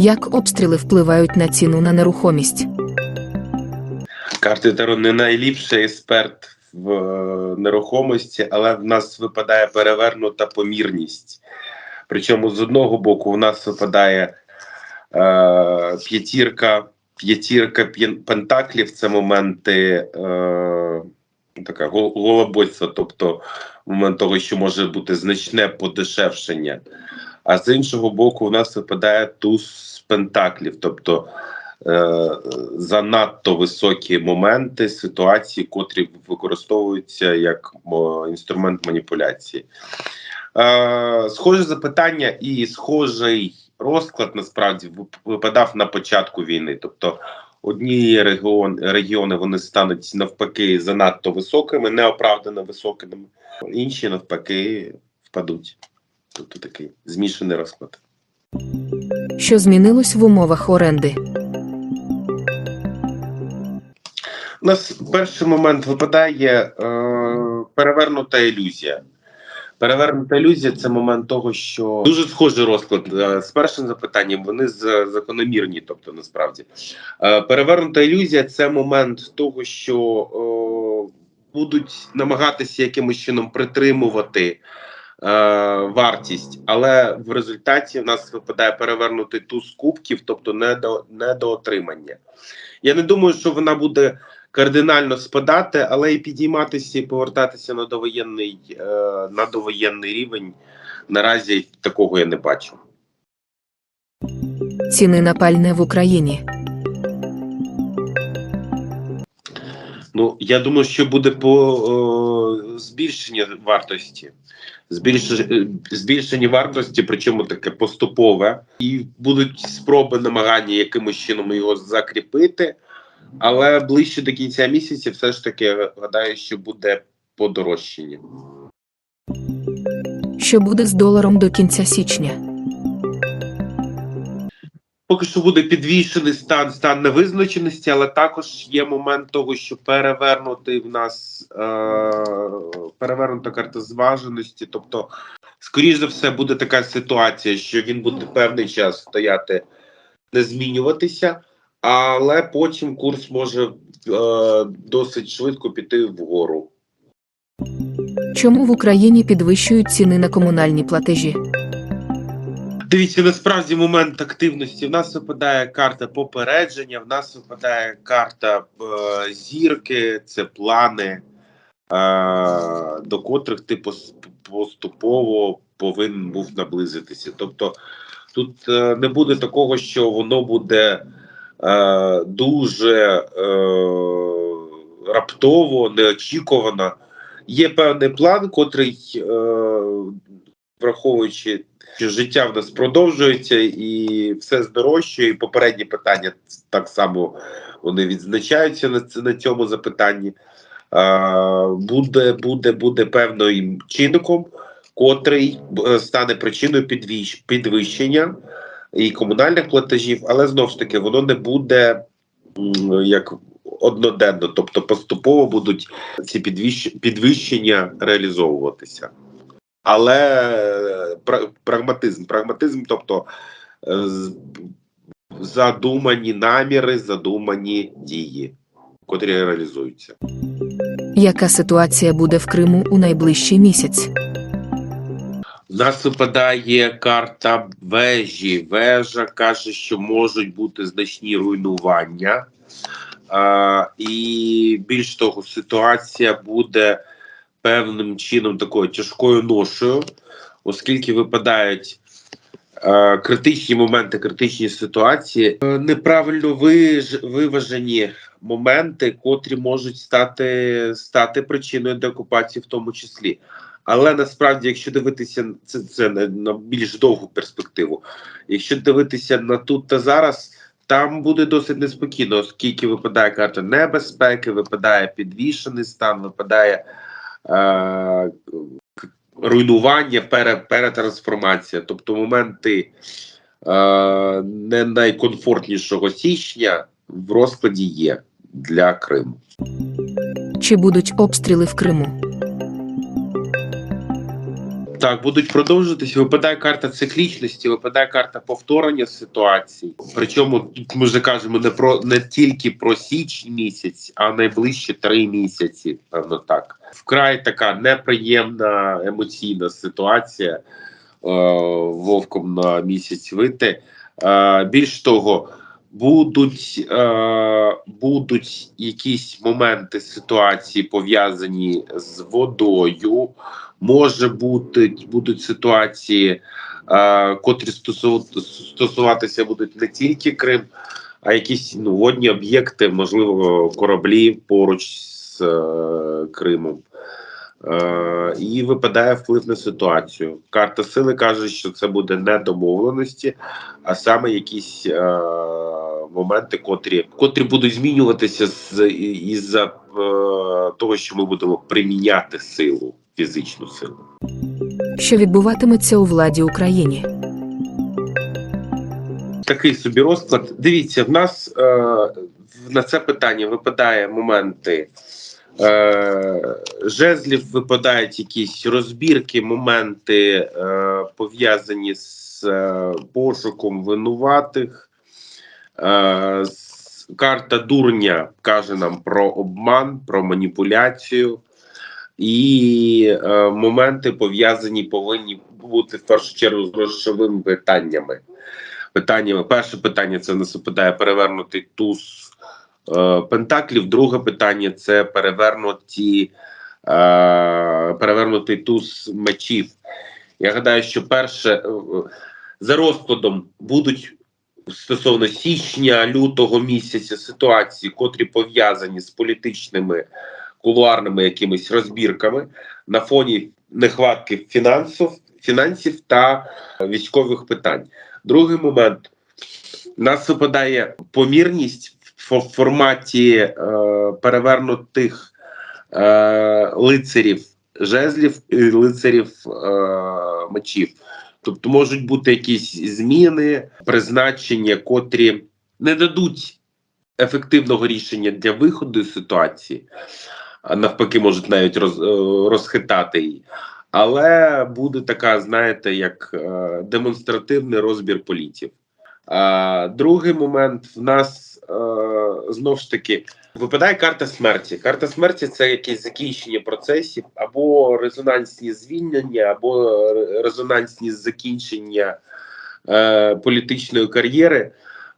Як обстріли впливають на ціну на нерухомість? Карти Таро не найліпший експерт в е, нерухомості, але в нас випадає перевернута помірність. Причому з одного боку, в нас випадає е, п'ятірка, п'ятірка пентаклів це моменти е, така гол- тобто момент того, що може бути значне подешевшення. А з іншого боку, у нас випадає туз пентаклів, тобто е, занадто високі моменти ситуації, котрі використовуються як інструмент маніпуляції. Е, схоже запитання і схожий розклад насправді випадав на початку війни. Тобто одні регіон, регіони вони стануть навпаки занадто високими, неоправдано високими, інші навпаки впадуть. Тобто такий змішаний розклад. Що змінилось в умовах оренди? У нас перший момент випадає е, перевернута ілюзія. Перевернута ілюзія це момент того, що дуже схожий розклад е, з першим запитанням. Вони закономірні, тобто насправді е, перевернута ілюзія це момент того, що е, будуть намагатися якимось чином притримувати вартість, але в результаті в нас випадає перевернутий туз кубків, тобто недо, недоотримання. Я не думаю, що вона буде кардинально спадати, але і підійматися і повертатися на довоєнний, е, на довоєнний рівень. Наразі такого я не бачу. Ціни на пальне в Україні. Ну я думаю, що буде по е, збільшення вартості. Збільш, збільшення вартості, причому таке поступове, і будуть спроби намагання якимось чином його закріпити. Але ближче до кінця місяця, все ж таки, гадаю, що буде подорожчання. Що буде з доларом до кінця січня? Поки що буде підвішений стан, стан невизначеності, але також є момент того, що перевернутий в нас е, перевернута карта зваженості. Тобто, скоріш за все, буде така ситуація, що він буде певний час стояти, не змінюватися, але потім курс може е, досить швидко піти вгору. Чому в Україні підвищують ціни на комунальні платежі? Дивіться, насправді момент активності. В нас випадає карта попередження, в нас випадає карта е, зірки, це плани, е, до котрих ти поступово повинен був наблизитися. Тобто тут е, не буде такого, що воно буде е, дуже е, раптово, неочікувано. Є певний план, котрий, е, враховуючи життя в нас продовжується і все здорожчає. І попередні питання так само вони відзначаються на, на цьому запитанні. Буде, буде, буде певним чинником, котрий е, стане причиною підвищ, підвищення і комунальних платежів, але знову ж таки воно не буде як одноденно, тобто поступово будуть ці підвищення реалізовуватися але прагматизм. Прагматизм, тобто е, задумані наміри, задумані дії, котрі реалізуються. Яка ситуація буде в Криму у найближчий місяць? У нас випадає карта вежі. Вежа каже, що можуть бути значні руйнування. А, і більш того, ситуація буде певним чином такою тяжкою ношею, оскільки випадають е, критичні моменти, критичні ситуації, е, неправильно виж, виважені моменти, котрі можуть стати, стати причиною деокупації, в тому числі. Але насправді, якщо дивитися це, це на, більш довгу перспективу, якщо дивитися на тут та зараз, там буде досить неспокійно, оскільки випадає карта небезпеки, випадає підвішений стан, випадає е, руйнування, пере, перетрансформація. Тобто моменти е, не найкомфортнішого січня в розкладі є для Криму. Чи будуть обстріли в Криму? Так, будуть продовжуватися. Випадає карта циклічності, випадає карта повторення ситуацій. Причому тут ми вже кажемо не про не тільки про січень місяць, а найближчі три місяці. Певно, так вкрай така неприємна емоційна ситуація е, вовком на місяць вити. Е, більш того, будуть, е, будуть якісь моменти ситуації пов'язані з водою. Може бути будуть ситуації, е, котрі стосу- стосуватися будуть не тільки Крим, а якісь ну, водні об'єкти, можливо, кораблі поруч з е, Кримом. Е, і випадає вплив на ситуацію. Карта сили каже, що це буде не домовленості, а саме якісь е, моменти, котрі, котрі будуть змінюватися з із-за е, того, що ми будемо приміняти силу, фізичну силу. Що відбуватиметься у владі Україні? Такий собі розклад. Дивіться, в нас е, на це питання випадає моменти. Е, жезлів випадають якісь розбірки, моменти е, пов'язані з е, пошуком винуватих. Е, карта дурня каже нам про обман, про маніпуляцію. І е, моменти пов'язані повинні бути в першу чергу з грошовими питаннями. Питаннями. Перше питання це нас випадає перевернутий туз е, пентаклів. Друге питання це перевернуті, е, перевернутий туз мечів. Я гадаю, що перше е, за розкладом будуть стосовно січня, лютого місяця ситуації, котрі пов'язані з політичними кулуарними якимись розбірками на фоні нехватки фінансів, фінансів та військових питань. Другий момент нас випадає помірність в форматі е, перевернутих е, лицарів жезлів і лицарів е, мечів. Тобто можуть бути якісь зміни, призначення, котрі не дадуть ефективного рішення для виходу з ситуації, навпаки, можуть навіть роз, е, розхитати її. Але буде така, знаєте, як е, демонстративний розбір політів. А другий момент в нас е, знову ж таки випадає карта смерті. Карта смерті це якесь закінчення процесів або резонансні звільнення, або е, резонансні закінчення е, політичної кар'єри.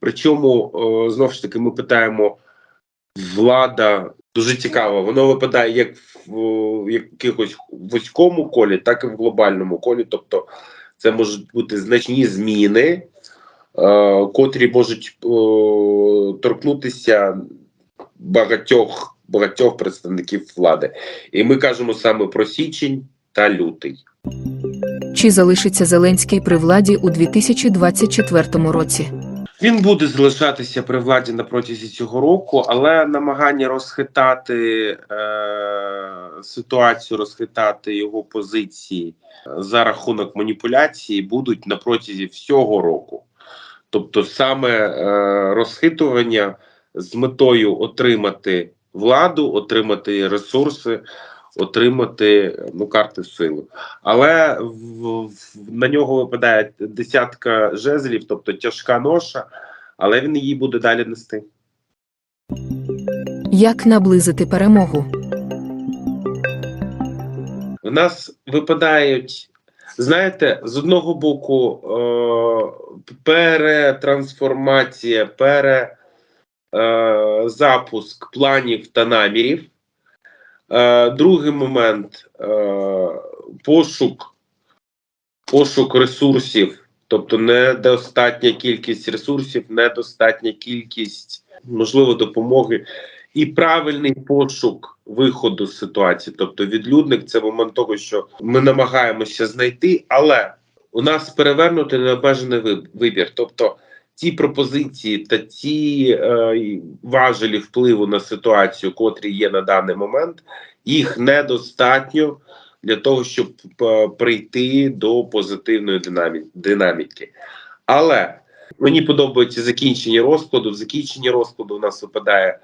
Причому е, знову ж таки ми питаємо влада дуже цікаво. Воно випадає як в в якихось вузькому колі, так і в глобальному колі. Тобто, це можуть бути значні зміни, е, котрі можуть е, торкнутися багатьох багатьох представників влади. І ми кажемо саме про січень та лютий. Чи залишиться Зеленський при владі у 2024 році? Він буде залишатися при владі на протязі цього року, але намагання розхитати е, ситуацію, розхитати його позиції е, за рахунок маніпуляції будуть на протязі всього року. Тобто, саме е, розхитування з метою отримати владу, отримати ресурси, отримати ну, карти сили. Але в, в, на нього випадає десятка жезлів, тобто тяжка ноша, але він її буде далі нести. Як наблизити перемогу? У нас випадають, знаєте, з одного боку е, перетрансформація, перезапуск планів та намірів. Е, другий момент е, пошук, пошук ресурсів, тобто недостатня кількість ресурсів, недостатня кількість, можливо, допомоги і правильний пошук виходу з ситуації. Тобто, відлюдник це момент того, що ми намагаємося знайти, але у нас перевернути необмежений вибір. Тобто, ті пропозиції та ті е, важелі впливу на ситуацію, котрі є на даний момент, їх недостатньо для того, щоб е, прийти до позитивної динамі- динаміки. Але мені подобається закінчення розкладу. В закінченні розкладу у нас випадає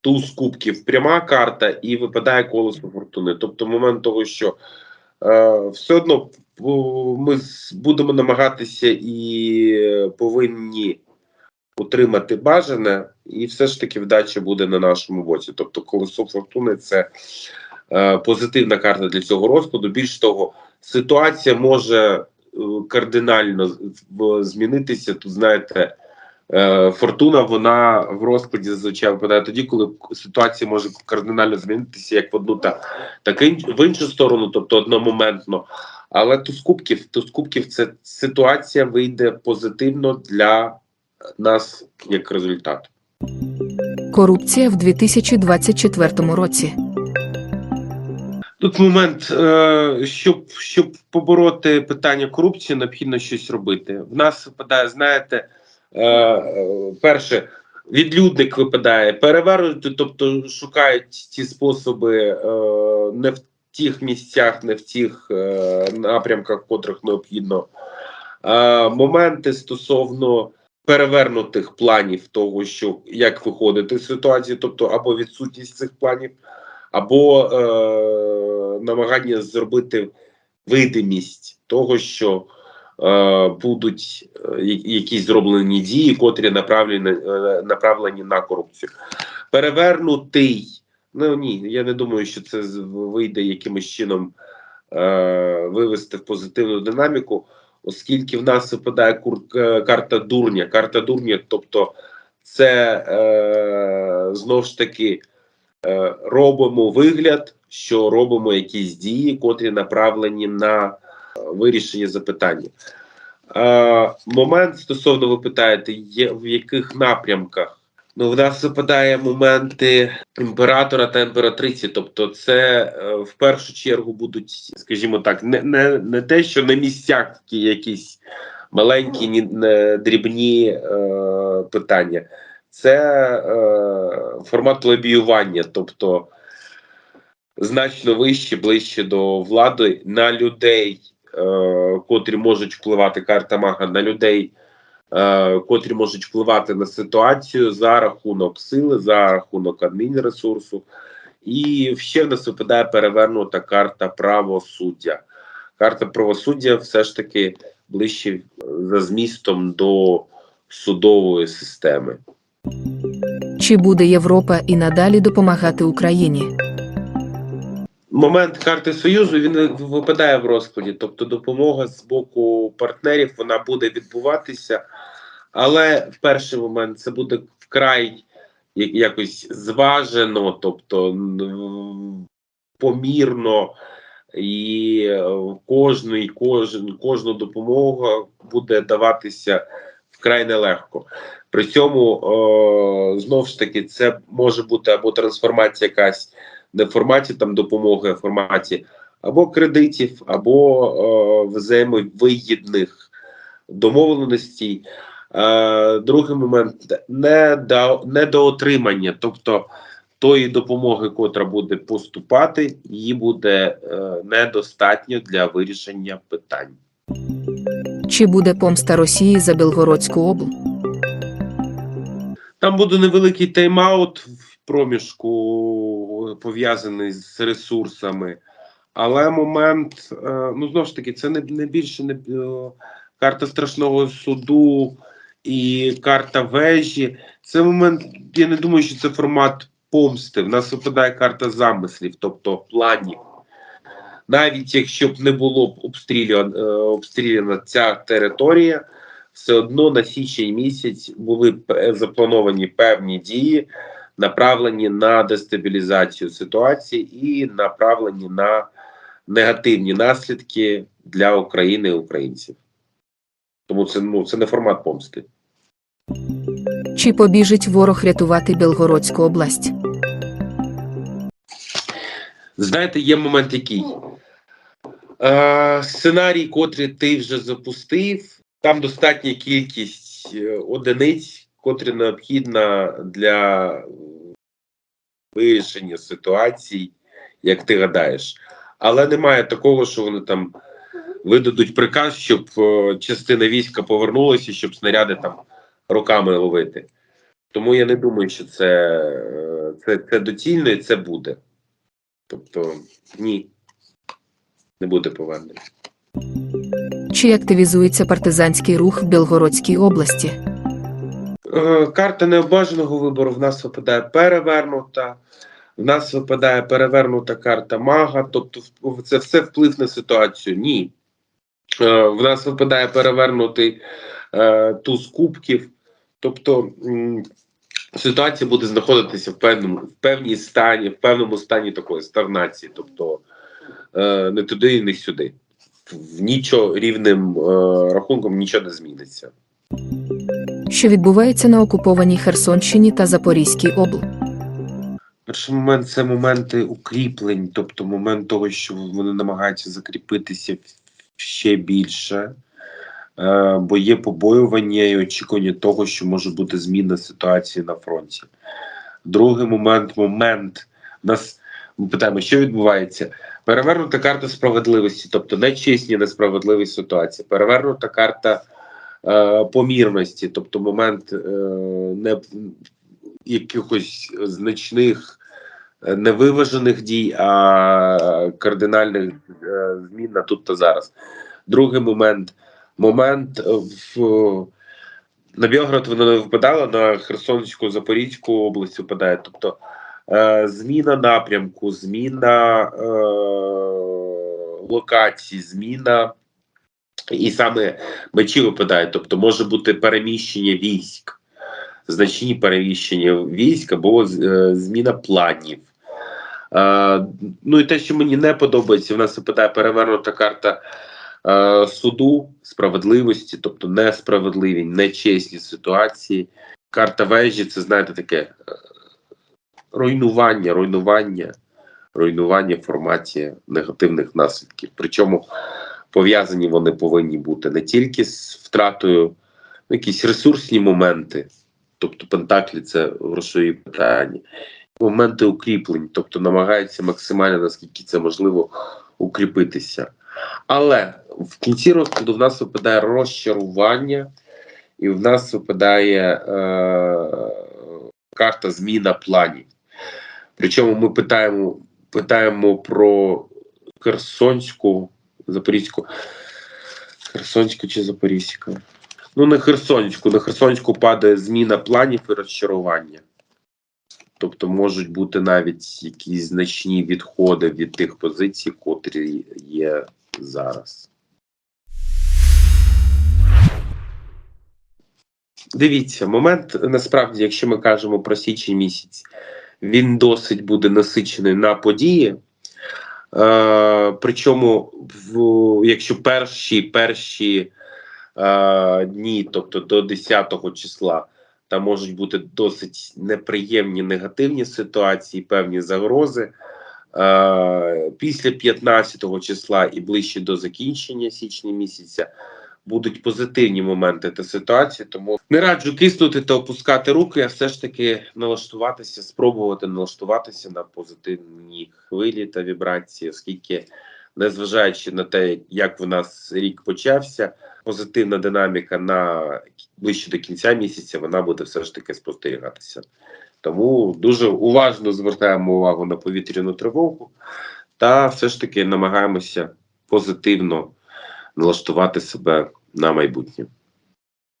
туз кубків пряма карта і випадає колесо фортуни. Тобто, момент того, що все одно ми будемо намагатися і повинні утримати бажане, і все ж таки вдача буде на нашому боці. Тобто, колесо фортуни це е, позитивна карта для цього розкладу. Більш того, ситуація може е, кардинально змінитися. Тут знаєте, е, фортуна вона в розкладі зазвичай випадає тоді, коли ситуація може кардинально змінитися як в одну та так в іншу сторону, тобто одномоментно. Але туз кубків, туз кубків це ситуація вийде позитивно для нас як результат. Корупція в 2024 році. Тут момент, е, щоб, щоб побороти питання корупції, необхідно щось робити. В нас випадає, знаєте, е, е, перше, відлюдник випадає, перевернути, тобто шукають ті способи е, не в тих місцях, не в тих е, напрямках, котрих необхідно. Е, моменти стосовно перевернутих планів того, що як виходити з ситуації, тобто або відсутність цих планів або е, намагання зробити видимість того, що е, будуть е, якісь зроблені дії, котрі направлені, е, направлені на корупцію. Перевернутий. Ну ні, я не думаю, що це вийде якимось чином е, вивести в позитивну динаміку, оскільки в нас випадає кур, е, карта дурня. Карта дурня, тобто це е, знову ж таки е, робимо вигляд, що робимо якісь дії, котрі направлені на е, вирішення запитання. Е, момент стосовно ви питаєте, є в яких напрямках? Ну, в нас випадає моменти імператора та імператриці. Тобто, це е, в першу чергу будуть, скажімо так, не, не, не те, що на місцях якісь маленькі, ні, не, дрібні е, питання це е, формат лобіювання, тобто значно вище, ближче до влади на людей, котрі можуть впливати карта мага, на людей, е, котрі можуть впливати на ситуацію за рахунок сили, за рахунок адмінресурсу. І ще в нас випадає перевернута карта правосуддя. Карта правосуддя все ж таки ближче е, за змістом до судової системи. Чи буде Європа і надалі допомагати Україні? Момент карти Союзу він випадає в розкладі, тобто допомога з боку партнерів вона буде відбуватися, але в перший момент це буде вкрай якось зважено, тобто помірно, і е, кожний, кожен, кожна допомога буде даватися вкрай нелегко. При цьому е, знову ж таки це може бути або трансформація якась не в форматі там допомоги, а в форматі або кредитів, або е, взаємовигідних домовленостей. Е, другий момент не недоотримання, тобто тої допомоги, котра буде поступати, її буде е, недостатньо для вирішення питань. Чи буде помста Росії за Білгородську область? Там буде невеликий тайм-аут в проміжку пов'язаний з ресурсами, але момент, е, ну знову ж таки, це не, не більше не е, карта страшного суду і карта вежі. Це момент, я не думаю, що це формат помсти. В нас випадає карта замислів, тобто планів. Навіть якщо б не було б обстріляна, обстріляна ця територія, все одно на січень місяць були заплановані певні дії, направлені на дестабілізацію ситуації і направлені на негативні наслідки для України і українців. Тому це ну це не формат помсти. Чи побіжить ворог рятувати Білгородську область? Знаєте, є момент який. Е, сценарій, котрий ти вже запустив, там достатня кількість е, одиниць, котрі необхідна для вирішення ситуацій, як ти гадаєш. Але немає такого, що вони там видадуть приказ, щоб е, частина війська повернулася, щоб снаряди там руками ловити. Тому я не думаю, що це, е, це, це доцільно і це буде. Тобто, ні. не буде повернення. Чи активізується партизанський рух в Білгородській області? Е, Карта необажаного вибору в нас випадає перевернута. В нас випадає перевернута карта мага, тобто це все вплив на ситуацію. Ні. Е, В нас випадає перевернутий е, туз кубків. Тобто ситуація буде знаходитися в певному в певній стані, в певному стані такої стагнації, тобто не туди і не сюди. В нічого рівним рахунком нічого не зміниться. Що відбувається на окупованій Херсонщині та Запорізькій області? Перший момент це моменти укріплень, тобто момент того, що вони намагаються закріпитися ще більше, е, бо є побоювання і очікування того, що може бути зміна ситуації на фронті. Другий момент момент нас ми питаємо, що відбувається. Перевернута карта справедливості, тобто нечесні, несправедливі ситуації. Перевернута карта помірності, тобто момент е, не якихось значних е, невиважених дій, а кардинальних е, змін на тут та зараз. Другий момент момент е, в на Білгород воно не випадало, на Херсонську, Запорізьку область випадає. Тобто е, зміна напрямку, зміна е, локації, зміна. І саме мечі випадають, тобто може бути переміщення військ, значні переміщення військ або е, зміна планів. Е, ну і те, що мені не подобається, в нас випадає перевернута карта е, суду, справедливості, тобто несправедливі, нечесні ситуації. Карта вежі це, знаєте, таке руйнування, руйнування, руйнування в негативних наслідків. Причому пов'язані вони повинні бути не тільки з втратою ну, якісь ресурсні моменти, тобто Пентаклі це грошові питання, моменти укріплень, тобто намагаються максимально наскільки це можливо укріпитися. Але в кінці розкладу в нас випадає розчарування, і в нас випадає е, карта зміна планів. Причому ми питаємо, питаємо про Херсонську, Запорізьку. Херсонську чи Запорізьку? Ну, не Херсонську. На Херсонську падає зміна планів і розчарування. Тобто можуть бути навіть якісь значні відходи від тих позицій, котрі є зараз. Дивіться, момент насправді, якщо ми кажемо про січень місяць, він досить буде насичений на події. Е, причому, в, якщо перші перші е, дні, тобто до 10 числа, там можуть бути досить неприємні негативні ситуації, певні загрози. Е, після 15 числа і ближче до закінчення січня місяця будуть позитивні моменти та ситуації. Тому не раджу киснути та опускати руки, а все ж таки налаштуватися, спробувати налаштуватися на позитивні хвилі та вібрації, оскільки, незважаючи на те, як в нас рік почався, позитивна динаміка на ближче до кінця місяця вона буде все ж таки спостерігатися. Тому дуже уважно звертаємо увагу на повітряну тривогу та все ж таки намагаємося позитивно налаштувати себе на майбутнє.